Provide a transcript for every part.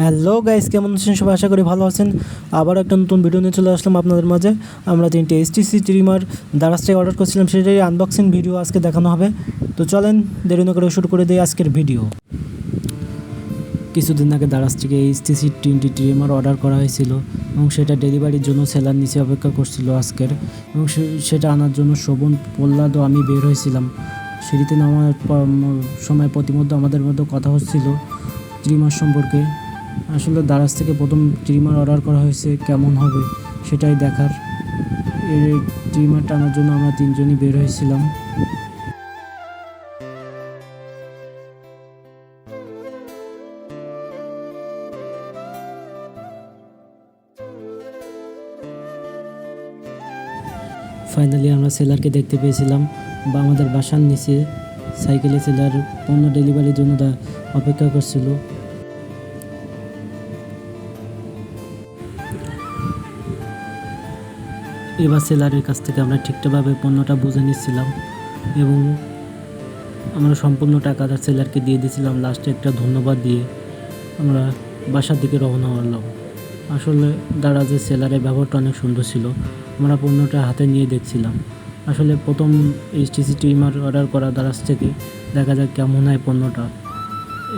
Hello guys কেমন আছেন? সবাই আশা করি ভালো আছেন। আবার একটা নতুন ভিডিও নিয়ে চলে আসলাম আপনাদের মাঝে। আমরা তিনটে এসটিসি ট্রিমার দারাজ থেকে অর্ডার করছিলাম, সেটাই আনবক্সিং ভিডিও আজকে দেখানো হবে। তো চলেন, দেরি না করে শুরু করে দিই আজকের ভিডিও কিছুদিন আগে দ্বারাস থেকে এইচটিসি তিনটি ট্রিমার অর্ডার করা হয়েছিল এবং সেটা ডেলিভারির জন্য সেলার নিচে অপেক্ষা করছিল আজকের। এবং সেটা আনার জন্য শোভন প্রহ্লাদ ও আমি বের হয়েছিলাম। সিঁড়িতে নামার সময় প্রতিমধ্যে আমাদের মধ্যে কথা হচ্ছিল ট্রিমার সম্পর্কে। আসলে দারাজ থেকে প্রথম ট্রিমার অর্ডার করা হয়েছে, কেমন হবে সেটাই দেখার। এই ট্রিমার টানার জন্য আমরা তিনজনই বের হয়েছিলাম। ফাইনালি আমরা সেলারকে দেখতে পেয়েছিলাম বা আমাদের বাসার নিচে। সাইকেলে সেলার পণ্য ডেলিভারির জন্য অপেক্ষা করছিল। এবার সেলারের কাছ থেকে আমরা ঠিকঠাকভাবে পণ্যটা বুঝে নিচ্ছিলাম এবং আমরা সম্পূর্ণ টাকাটা সেলারকে দিয়ে দিয়েছিলাম। লাস্টে একটা ধন্যবাদ দিয়ে আমরা বাসার দিকে রওনা হলাম। আসলে দারাজের সেলারের ব্যবহারটা অনেক সুন্দর ছিল। আমরা পণ্যটা হাতে নিয়ে দেখছিলাম। আসলে প্রথম এইচটিসি ট্রিমার অর্ডার করা দারাজ থেকে দেখা যাক কেমন হয় পণ্যটা।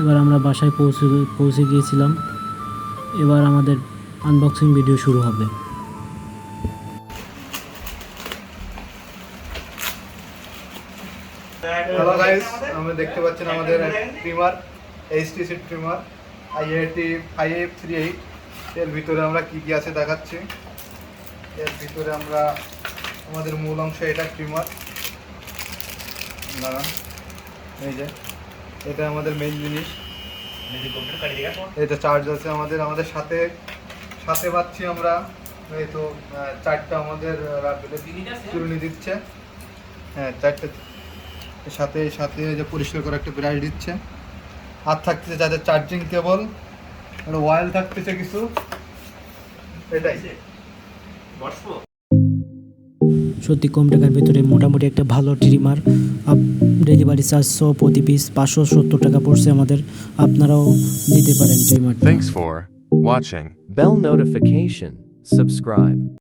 এবার আমরা বাসায় পৌঁছে পৌঁছে গিয়েছিলাম। এবার আমাদের আনবক্সিং ভিডিও শুরু হবে। হ্যালো গাইস আমরা দেখতে পাচ্ছেন আমাদের trimmer HTC trimmer IIT five three eight এর ভিতরে আমরা কি কি আছে দেখাচ্ছি? এর ভিতরে আমরা আমাদের মূল অংশ এটা ট্রিমার দাঁড়ান এই যে এটা আমাদের মেইন জিনিস। এটা চার্জ আছে আমাদের আমাদের সাথে সাথে পাচ্ছি আমরা এই তো চারটা আমাদের চুরুনি দিচ্ছে। হ্যাঁ চারটে সাথে সাথে যে পরিষ্কার করা একটা ব্রাশ দিচ্ছে। আর থাকতেছে যাদের চার্জিং কেবল একটা ওয়াইল থাকতেছে কিছু। এটাই। সত্যি কম টাকার ভিতরে মোটামুটি একটা ভালো ট্রিমার আপ ডেলিভারি চারশো প্রতি পিস পাঁচশো সত্তর টাকা পড়ছে আমাদের। আপনারাও নিতে পারেন ট্রিমারটা Thanks for watching. Bell notification. Subscribe.